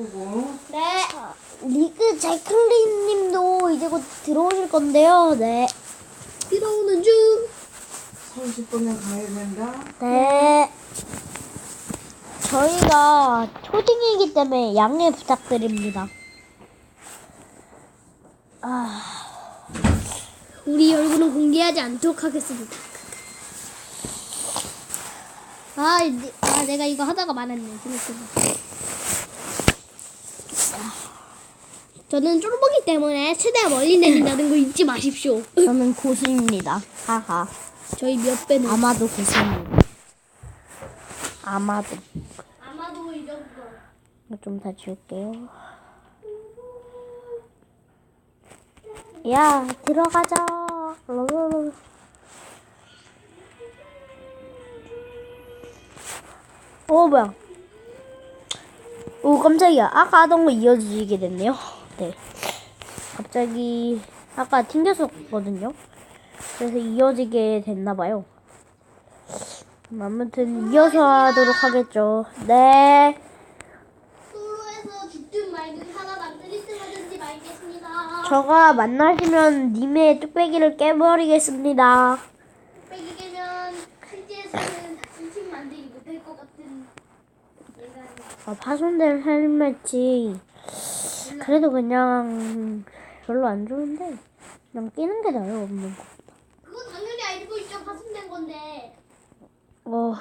바쁘고 네. 리그 제클린님도 이제 곧 들어오실 건데요. 네. 들어오는 중. 30분에 가야 된다. 네. 저희가 초딩이기 때문에 양해 부탁드립니다. 아, 우리 얼굴은 공개하지 않도록 하겠습니다. 아, 네- 아 내가 이거 하다가 말았네. 생각해봐. 저는 쫄보기 때문에 최대한 멀리 내린다는 거 잊지 마십시오. 저는 고수입니다. 하하. 저희 몇 배는 아마도 고수입니다. 아마도. 아마도 이 정도. 이거 좀 다 지울게요. 야, 들어가자. 오, 뭐야. 오, 깜짝이야. 아까 하던 거 이어지게 됐네요. 네. 갑자기, 아까 튕겼었거든요. 그래서 이어지게 됐나봐요. 아무튼 이어서 하도록 하겠죠. 네. 저가 만나시면 님의 뚝배기를 깨버리겠습니다. 빼기 깨면 실제에서는 인식 만들기 못할 것 같은 아, 파손된 헬멧이 그래도 그냥 별로 안 좋은데 그냥 끼는 게 나아요 없는 거. 그거 당연히 알고 있죠. 파손된 건데. 어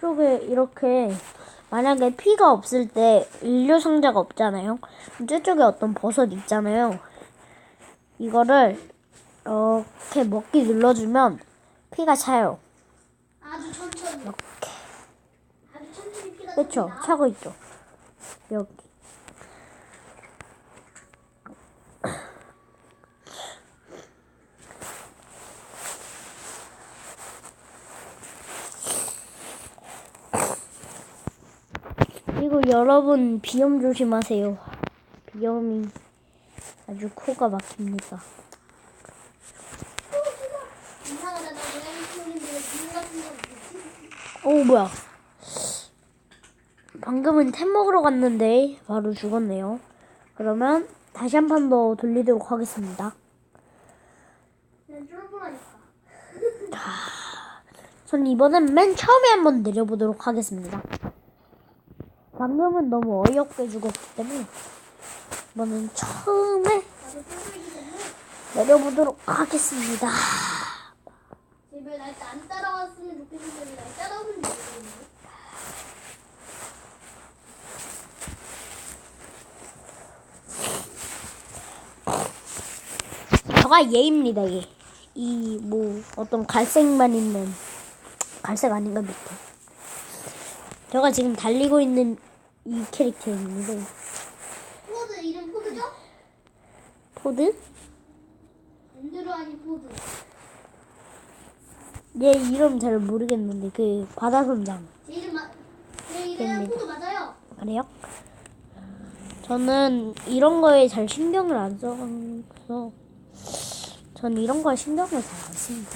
쪽에 이렇게 만약에 피가 없을 때 인류 상자가 없잖아요. 저쪽에 어떤 버섯 있잖아요. 이거를 이렇게 먹기 눌러주면 피가 차요. 아주 천천히. 이렇게. 아주 천천히 피가 그렇죠. 차고 있죠. 여기. 그리고 여러분 비염 조심하세요. 비염이 아주 코가 막힙니다. 오 뭐야? 방금은 템 먹으러 갔는데 바로 죽었네요. 그러면 다시 한 판 더 돌리도록 하겠습니다. 난 쫄보라니까. 전 이번엔 맨 처음에 한번 내려보도록 하겠습니다. 방금은 너무 어이없게 죽었기 때문에 이번엔 처음에 내려보도록 하겠습니다. 제발 날 안 따라왔으면 좋겠는데 날 따라오는지 모르겠 저가 얘입니다, 얘. 이, 뭐, 어떤 갈색만 있는, 갈색 아닌가, 밑에. 제가 지금 달리고 있는 이 캐릭터입니다. 포드 이름 포드죠? 포드? 엔드로 아닌 포드. 얘 이름 잘 모르겠는데, 그, 바다 선장. 제 이름 마, 제 이름. 포드 맞아요. 그래요? 저는 이런 거에 잘 신경을 안 써서, 전 이런 거에 신경을 잘 안 씁니다.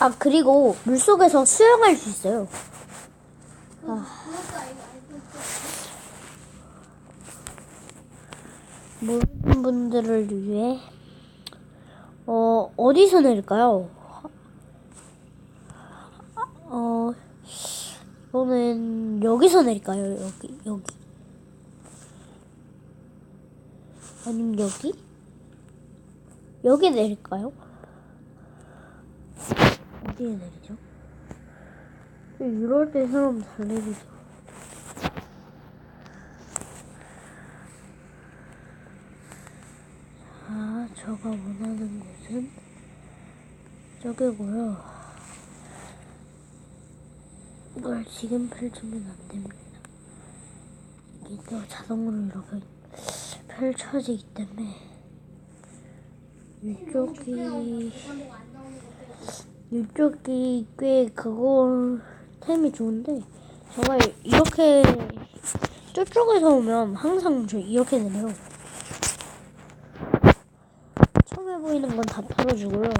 아, 그리고 물속에서 수영할 수 있어요. 있죠. 모르는 분들을 위해 어 어디서 내릴까요? 어 이거는 여기서 내릴까요? 여기 여기 아니면 여기 여기 내릴까요? 어디에 내리죠? 이럴 때 사람 잘 내리죠. 아, 저가 원하는 곳은 저기고요. 이걸 지금 펼치면 안 됩니다. 이게 또 자동으로 이렇게 펼쳐지기 때문에 이쪽이 이쪽이 꽤 그거 템이 좋은데 제가 이렇게 저쪽에서 오면 항상 저 이렇게 되네요. 처음에 보이는 건 다 털어주고요.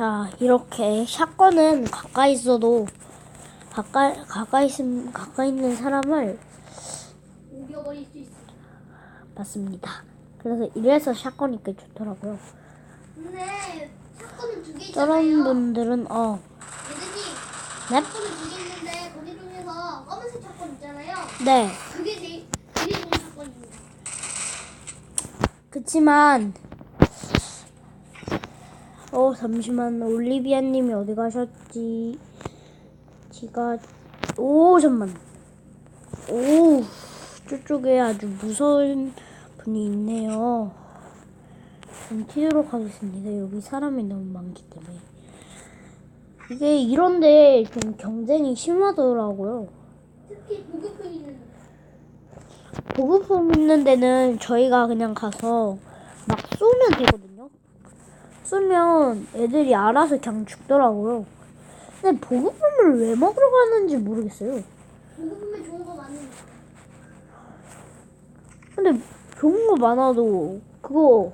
자, 이렇게 샷건은 가까이 있어도 가까이 가까이 있음 가까이 있는 사람을 우겨버릴 수 있어. 맞습니다. 그래서 이래서 샷건이 꽤 좋더라고요. 근데 사건은 두개 저런 있잖아요. 분들은 어, 네, 사건은 두 개 있는데 거기 중에서 검은색 사건 있잖아요. 네. 그게 제일 좋은 사건입니다. 그치만 어 잠시만 올리비아님이 어디 가셨지? 지가 오 잠만 오 저쪽에 아주 무서운 분이 있네요. 좀 튀도록 하겠습니다. 여기 사람이 너무 많기 때문에 이게 이런데 좀 경쟁이 심하더라고요. 특히 보급품 있는 보급품 있는 데는 저희가 그냥 가서 막 쏘면 되거든요. 쏘면 애들이 알아서 그냥 죽더라고요. 근데 보급품을 왜 먹으러 가는지 모르겠어요. 보급품에 좋은 거 많으니까. 근데 좋은 거 많아도 그거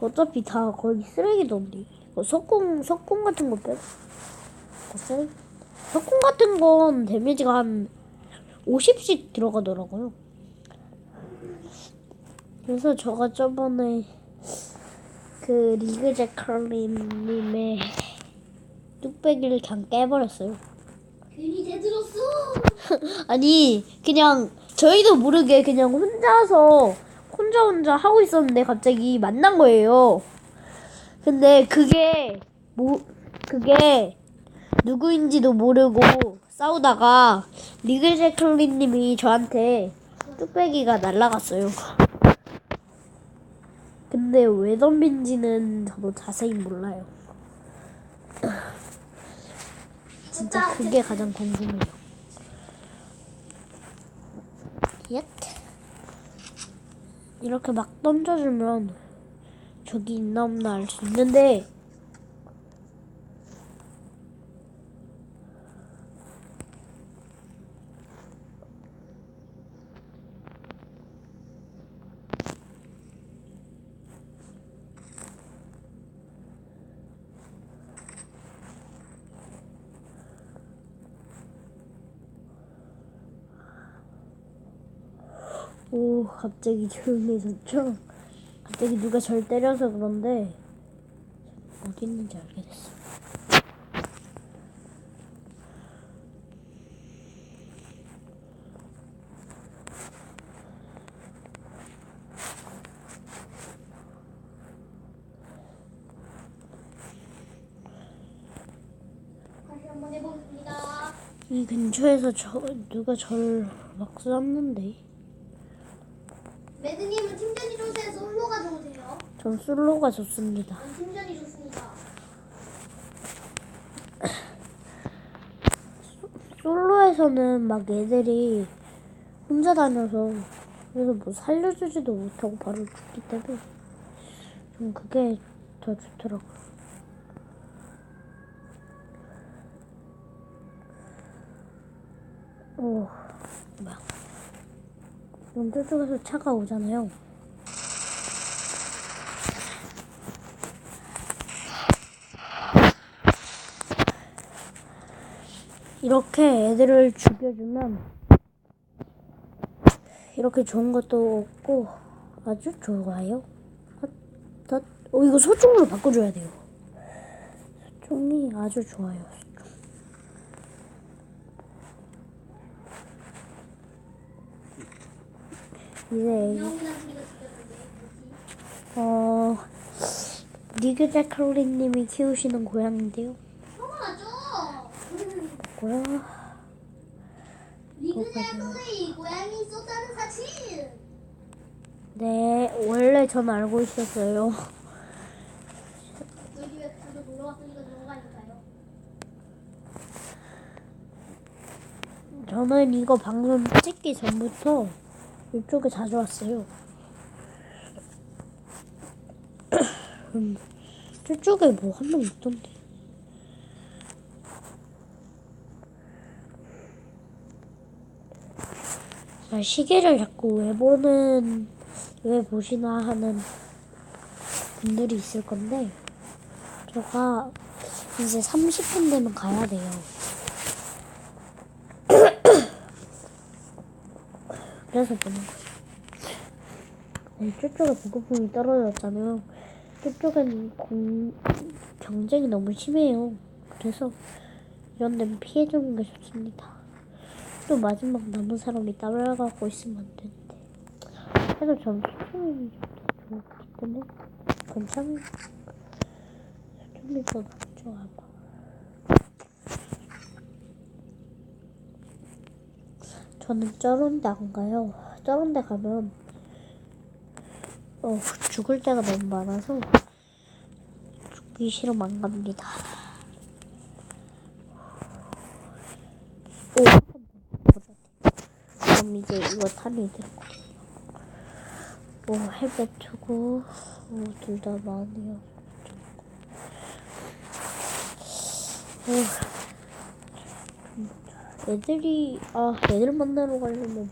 어차피 다 거기 쓰레기던데. 뭐 석궁 석궁 같은 거 빼. 그 쓰레- 석궁 같은 건 데미지가 한 50씩 들어가더라고요. 그래서 제가 저번에 그 리그 제컬님의 뚝배기를 그냥 깨버렸어요. 괜히 대들었어. 아니 그냥 저희도 모르게 그냥 혼자서 혼자 혼자 하고 있었는데 갑자기 만난 거예요. 근데 그게 뭐 그게 누구인지도 모르고 싸우다가 리글제클리님이 저한테 뚝배기가 날라갔어요. 근데 왜 덤빈지는 저도 자세히 몰라요. 진짜 그게 가장 궁금해요. 얏. 이렇게 막 던져주면 저기 있나 없나 알 수 있는데 오 갑자기 조용해졌죠? 갑자기 누가 절 때려서 그런데 어디 있는지 알게 됐어. 이 근처에서 저 누가 절막 쐈는데 매드님은 팀전이 좋으세요? 솔로가 좋으세요? 전 솔로가 좋습니다. 솔로에서는 막 애들이 혼자 다녀서 그래서 뭐 살려주지도 못하고 바로 죽기 때문에 좀 그게 더 좋더라고요. 오, 뭐야. 그럼 저쪽에서 차가 오잖아요. 이렇게 애들을 죽여주면 이렇게 좋은 것도 없고 아주 좋아요. 어, 나- 어 이거 소총으로 바꿔줘야 돼요. 소총이 아주 좋아요. 소총. 이제? 어 리그 제클리님이 키우시는 고양인데요. 고양이 사실. 네 원래 전 알고 있었어요. 여기 왜 가서 놀러 왔으니까 들어가니까요. 저는 이거 방송 찍기 전부터 이쪽에 자주 왔어요. 음, 저쪽에 뭐 한 명 있던데. 시계를 자꾸 왜 보는, 왜 보시나 하는 분들이 있을 건데, 제가 이제 30분 되면 가야 돼요. 그래서 보는 거예요. 네, 저쪽에 보급품이 떨어졌잖아요. 저쪽엔 공, 경쟁이 너무 심해요. 그래서 이런 데는 피해주는 게 좋습니다. 또 마지막 남은 사람이 따라가고 있으면 안 되는데. 그래서 전 수준이 좀더 좋기 때문에 괜찮아요. 수준이 더 낫죠, 아마. 저는 저런 데 안 가요. 저런 데 가면 어, 죽을 때가 너무 많아서 죽기 싫으면 안 갑니다. 오, 그럼 이제 이거 될 거예요. 오, 헬멧 주고, 오, 둘 다 많이요. 오, 애들이, 아, 애들 만나러 가려면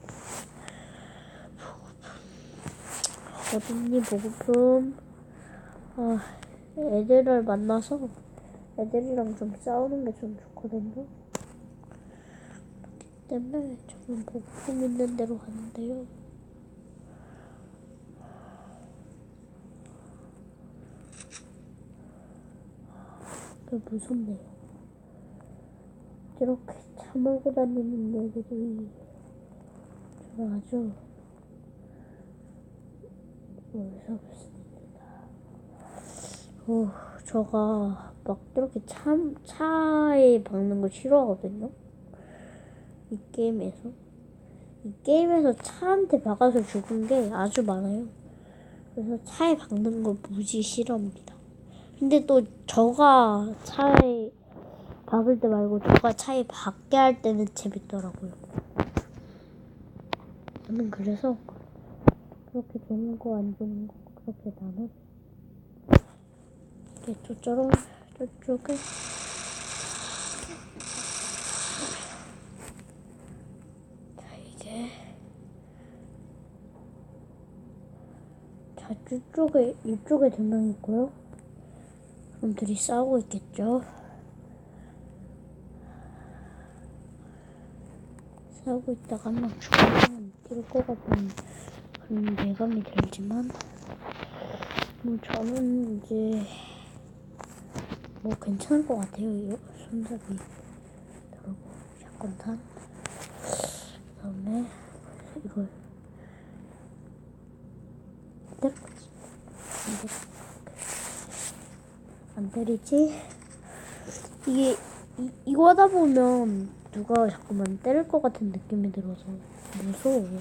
어딨니 보고품 아 애들을 만나서 애들이랑 좀 싸우는 게 좀 좋거든요 때문에 저는 보고품 있는 데로 가는데요 그 무섭네요 이렇게 차 몰고 다니는 애들이 저는 아주 무섭습니다. 어, 저가 막 이렇게 차, 차에 박는 걸 싫어하거든요. 이 게임에서. 이 게임에서 차한테 박아서 죽은 게 아주 많아요. 그래서 차에 박는 걸 무지 싫어합니다. 근데 또 저가 차에 박을 때 말고 저가 차에 박게 할 때는 재밌더라고요. 저는 그래서 그렇게 좋은 거 안 좋은 거 그렇게 나눠 이게 저처럼 저쪽에 자 이게 자 이쪽에 이쪽에 두 명 있고요. 그럼 둘이 싸우고 있겠죠. 싸우고 있다가 한 명 죽으면 뛸것 같은 그런 예감이 들지만 뭐 저는 이제 뭐 괜찮을 것 같아요. 이 손잡이. 들고 샷건탄 그다음에 이걸 때릴 거지 안, 때리지 이게 이, 이거 하다 보면 누가 자꾸만 때릴 것 같은 느낌이 들어서 무서워요.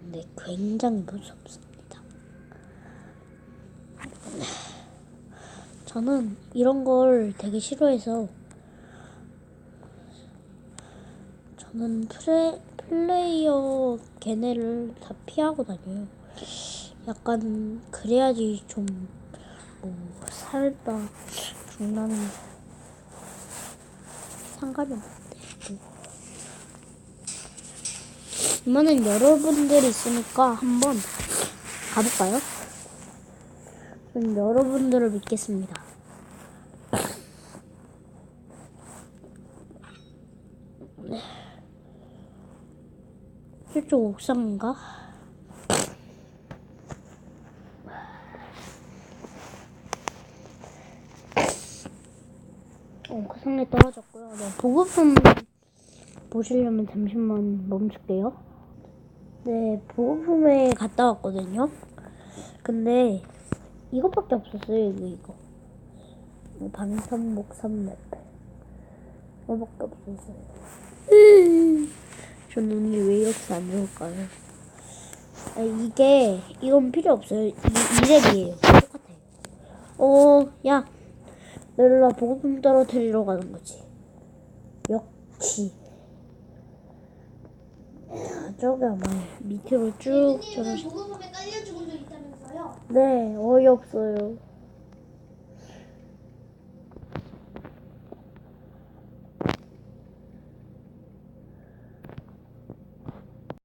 근데 굉장히 무섭습니다. 저는 이런 걸 되게 싫어해서 저는 플레, 플레이어 걔네를 다 피하고 다녀요. 약간 그래야지 좀 뭐 살다 죽나는 상관이 없대. 뭐. 이번엔 여러분들이 있으니까 한번 가볼까요? 저는 여러분들을 믿겠습니다. 이쪽 옥상인가? 어, 그 상에 떨어졌고요. 네, 보급품 보시려면 잠시만 멈출게요. 네, 보급품에 갔다 왔거든요. 근데 이것밖에 없었어요, 이거, 이거. 뭐 방탄복 3렙. 이거밖에 없었어요. 저 눈이 왜 이렇게 안 좋을까요? 아, 이게, 이건 필요 없어요. 이, 이 랩이에요. 똑같아요. 어, 야. 넬라 보급품 떨어뜨리러 가는 거지. 역시. 야, 저기 아마 밑으로 쭉적 있다면서요? 네, 어이없어요.